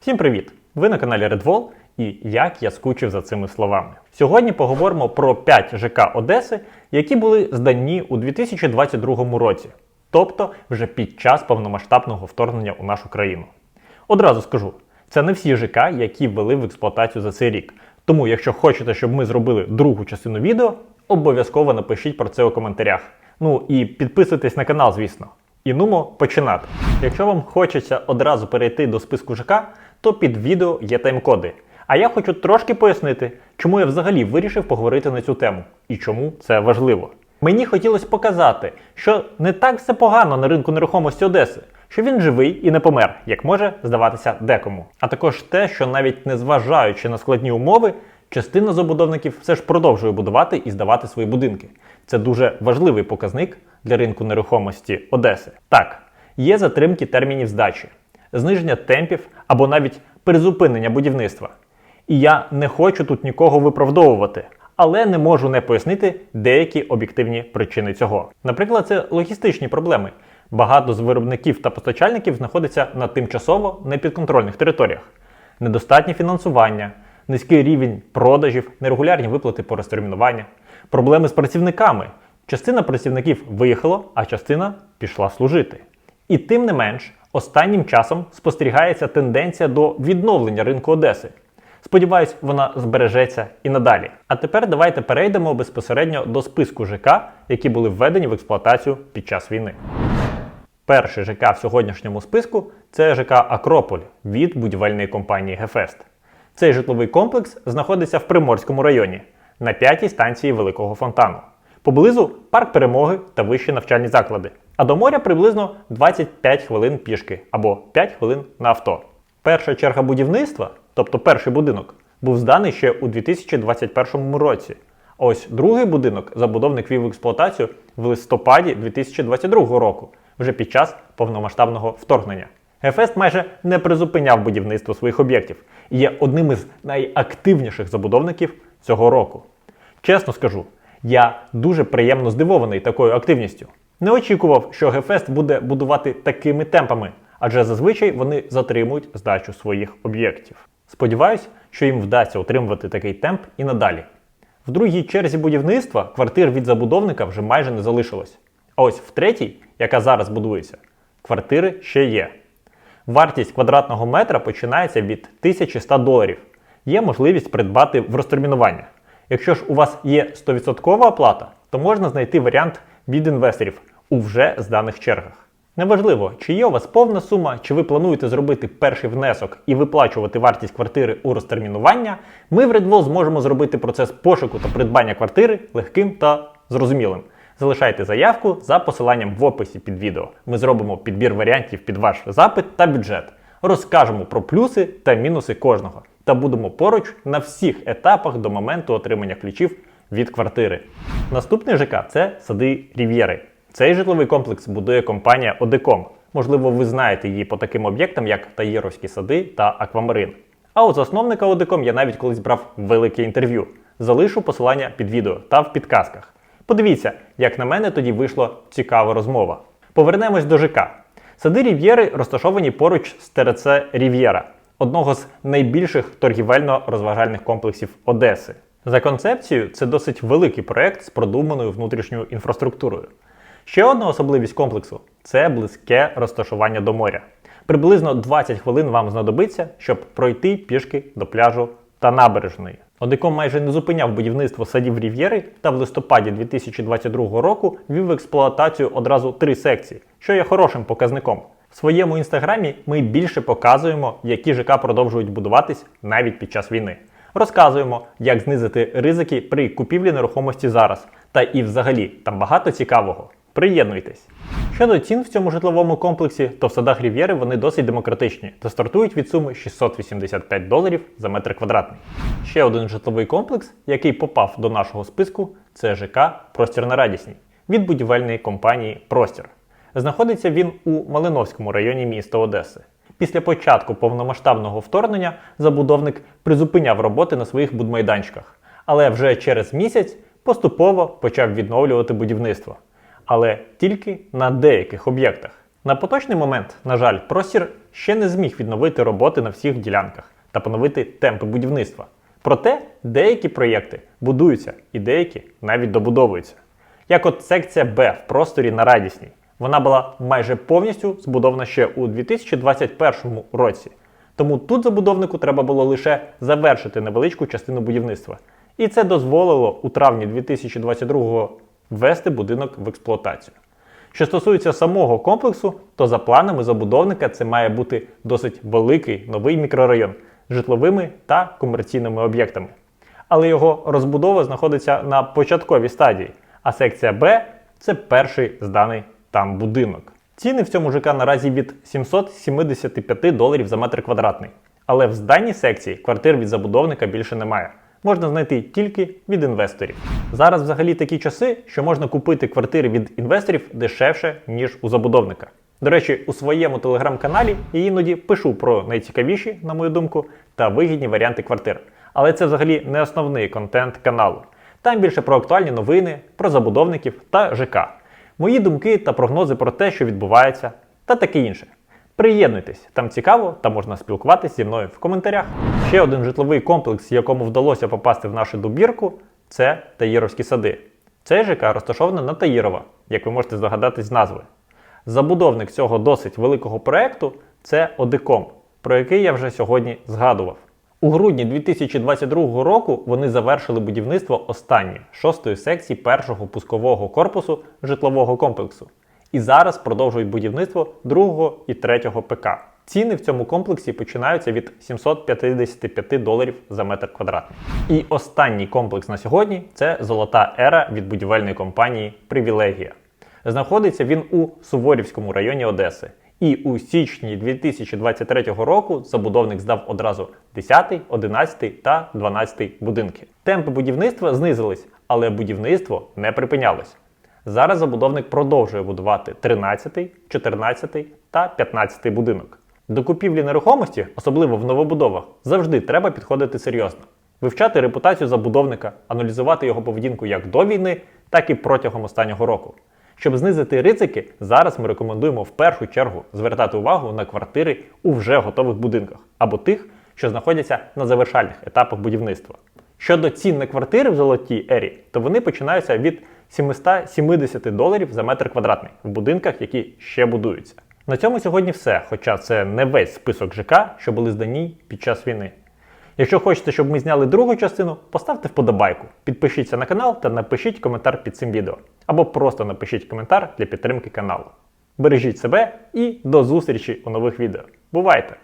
Всім привіт! Ви на каналі Redwall і як я скучив за цими словами. Сьогодні поговоримо про 5 ЖК Одеси, які були здані у 2022 році, тобто вже під час повномасштабного вторгнення у нашу країну. Одразу скажу, це не всі ЖК, які ввели в експлуатацію за цей рік. Тому, якщо хочете, щоб ми зробили другу частину відео, обов'язково напишіть про це у коментарях. Ну і підписуйтесь на канал, звісно. І нумо починати. Якщо вам хочеться одразу перейти до списку ЖК, то під відео є тайм-коди. А я хочу трошки пояснити, чому я взагалі вирішив поговорити на цю тему і чому це важливо. Мені хотілося показати, що не так все погано на ринку нерухомості Одеси, що він живий і не помер, як може здаватися декому. А також те, що навіть незважаючи на складні умови, частина забудовників все ж продовжує будувати і здавати свої будинки. Це дуже важливий показник для ринку нерухомості Одеси. Так, є затримки термінів здачі, зниження темпів або навіть призупинення будівництва. І я не хочу тут нікого виправдовувати, але не можу не пояснити деякі об'єктивні причини цього. Наприклад, це логістичні проблеми. Багато з виробників та постачальників знаходиться на тимчасово непідконтрольних територіях, недостатнє фінансування, низький рівень продажів, нерегулярні виплати по розтермінуванню, проблеми з працівниками. Частина працівників виїхала, а частина пішла служити. І тим не менш, останнім часом спостерігається тенденція до відновлення ринку Одеси. Сподіваюсь, вона збережеться і надалі. А тепер давайте перейдемо безпосередньо до списку ЖК, які були введені в експлуатацію під час війни. Перший ЖК в сьогоднішньому списку це ЖК Акрополь від будівельної компанії Гефест. Цей житловий комплекс знаходиться в Приморському районі на п'ятій станції Великого фонтану. Поблизу парк перемоги та вищі навчальні заклади. А до моря приблизно 25 хвилин пішки або 5 хвилин на авто. Перша черга будівництва, тобто перший будинок, був зданий ще у 2021 році. А ось другий будинок забудовник вів в експлуатацію в листопаді 2022 року, вже під час повномасштабного вторгнення. Гефест майже не призупиняв будівництво своїх об'єктів і є одним із найактивніших забудовників цього року. Чесно скажу, я дуже приємно здивований такою активністю. Не очікував, що Гефест буде будувати такими темпами, адже зазвичай вони затримують здачу своїх об'єктів. Сподіваюсь, що їм вдасться утримувати такий темп і надалі. В другій черзі будівництва квартир від забудовника вже майже не залишилось. А ось в третій, яка зараз будується, квартири ще є. Вартість квадратного метра починається від 1100 доларів. Є можливість придбати в розтермінування. Якщо ж у вас є 100% оплата, то можна знайти варіант від інвесторів у вже зданих чергах. Неважливо, чи є у вас повна сума, чи ви плануєте зробити перший внесок і виплачувати вартість квартири у розтермінування, ми в Redwall зможемо зробити процес пошуку та придбання квартири легким та зрозумілим. Залишайте заявку за посиланням в описі під відео. Ми зробимо підбір варіантів під ваш запит та бюджет. Розкажемо про плюси та мінуси кожного та будемо поруч на всіх етапах до моменту отримання ключів від квартири. Наступний ЖК це сади Рів'єри. Цей житловий комплекс будує компанія Одеком. Можливо, ви знаєте її по таким об'єктам, як Таїровські сади та Аквамарин. А у засновника Одеком я навіть колись брав велике інтерв'ю. Залишу посилання під відео та в підказках. Подивіться, як на мене тоді вийшла цікава розмова. Повернемось до ЖК. Сади Рів'єри розташовані поруч з ТРЦ Рів'єра, одного з найбільших торгівельно-розважальних комплексів Одеси. За концепцією, це досить великий проект з продуманою внутрішньою інфраструктурою. Ще одна особливість комплексу це близьке розташування до моря. Приблизно 20 хвилин вам знадобиться, щоб пройти пішки до пляжу та набережної. Одеком майже не зупиняв будівництво садів Рів'єри та в листопаді 2022 року вів в експлуатацію одразу три секції, що є хорошим показником. В своєму інстаграмі ми більше показуємо, які ЖК продовжують будуватись навіть під час війни. Розказуємо, як знизити ризики при купівлі нерухомості зараз. Та і взагалі там багато цікавого. Приєднуйтесь. Щодо цін в цьому житловому комплексі, то в садах Рів'єри вони досить демократичні та стартують від суми 685 доларів за метр квадратний. Ще один житловий комплекс, який попав до нашого списку, це ЖК Простір на радісній від будівельної компанії Простір. Знаходиться він у Малиновському районі міста Одеси. Після початку повномасштабного вторгнення забудовник призупиняв роботи на своїх будмайданчиках, але вже через місяць поступово почав відновлювати будівництво. Але тільки на деяких об'єктах. На поточний момент, на жаль, простір ще не зміг відновити роботи на всіх ділянках та поновити темпи будівництва. Проте деякі проєкти будуються і деякі навіть добудовуються. Як от секція Б в просторі на Радісній. Вона була майже повністю збудована ще у 2021 році. Тому тут забудовнику треба було лише завершити невеличку частину будівництва. І це дозволило у травні 2022 ввести будинок в експлуатацію. Що стосується самого комплексу, то за планами забудовника це має бути досить великий новий мікрорайон з житловими та комерційними об'єктами. Але його розбудова знаходиться на початковій стадії, а секція Б це перший зданий там будинок. Ціни в цьому ЖК наразі від 775 доларів за метр квадратний. Але в зданій секції квартир від забудовника більше немає. Можна знайти тільки від інвесторів. Зараз взагалі такі часи, що можна купити квартири від інвесторів дешевше, ніж у забудовника. До речі, у своєму телеграм-каналі я іноді пишу про найцікавіші, на мою думку, та вигідні варіанти квартир. Але це взагалі не основний контент каналу. Там більше про актуальні новини, про забудовників та ЖК. Мої думки та прогнози про те, що відбувається, та таке інше. Приєднуйтесь, там цікаво та можна спілкуватися зі мною в коментарях. Ще один житловий комплекс, якому вдалося попасти в нашу добірку, це Таїровські сади. Цей ЖК розташований на Таїрова, як ви можете здогадатись з назви. Забудовник цього досить великого проекту це Одеком, про який я вже сьогодні згадував. У грудні 2022 року вони завершили будівництво останньої шостої секції першого пускового корпусу житлового комплексу. І зараз продовжують будівництво другого і третього ПК. Ціни в цьому комплексі починаються від 755 доларів за метр квадратний. І останній комплекс на сьогодні це золота ера від будівельної компанії Привілегія. Знаходиться він у Суворівському районі Одеси. І у січні 2023 року забудовник здав одразу 10, 11 та 12 будинки. Темпи будівництва знизились, але будівництво не припинялось. Зараз забудовник продовжує будувати 13, 14 та 15 будинок. До купівлі нерухомості, особливо в новобудовах, завжди треба підходити серйозно, вивчати репутацію забудовника, аналізувати його поведінку як до війни, так і протягом останнього року. Щоб знизити ризики, зараз ми рекомендуємо в першу чергу звертати увагу на квартири у вже готових будинках або тих, що знаходяться на завершальних етапах будівництва. Щодо цін на квартири в золотій ері, то вони починаються від 770 доларів за метр квадратний в будинках, які ще будуються. На цьому сьогодні все, хоча це не весь список ЖК, що були здані під час війни. Якщо хочете, щоб ми зняли другу частину, поставте вподобайку, підпишіться на канал та напишіть коментар під цим відео. Або просто напишіть коментар для підтримки каналу. Бережіть себе і до зустрічі у нових відео. Бувайте!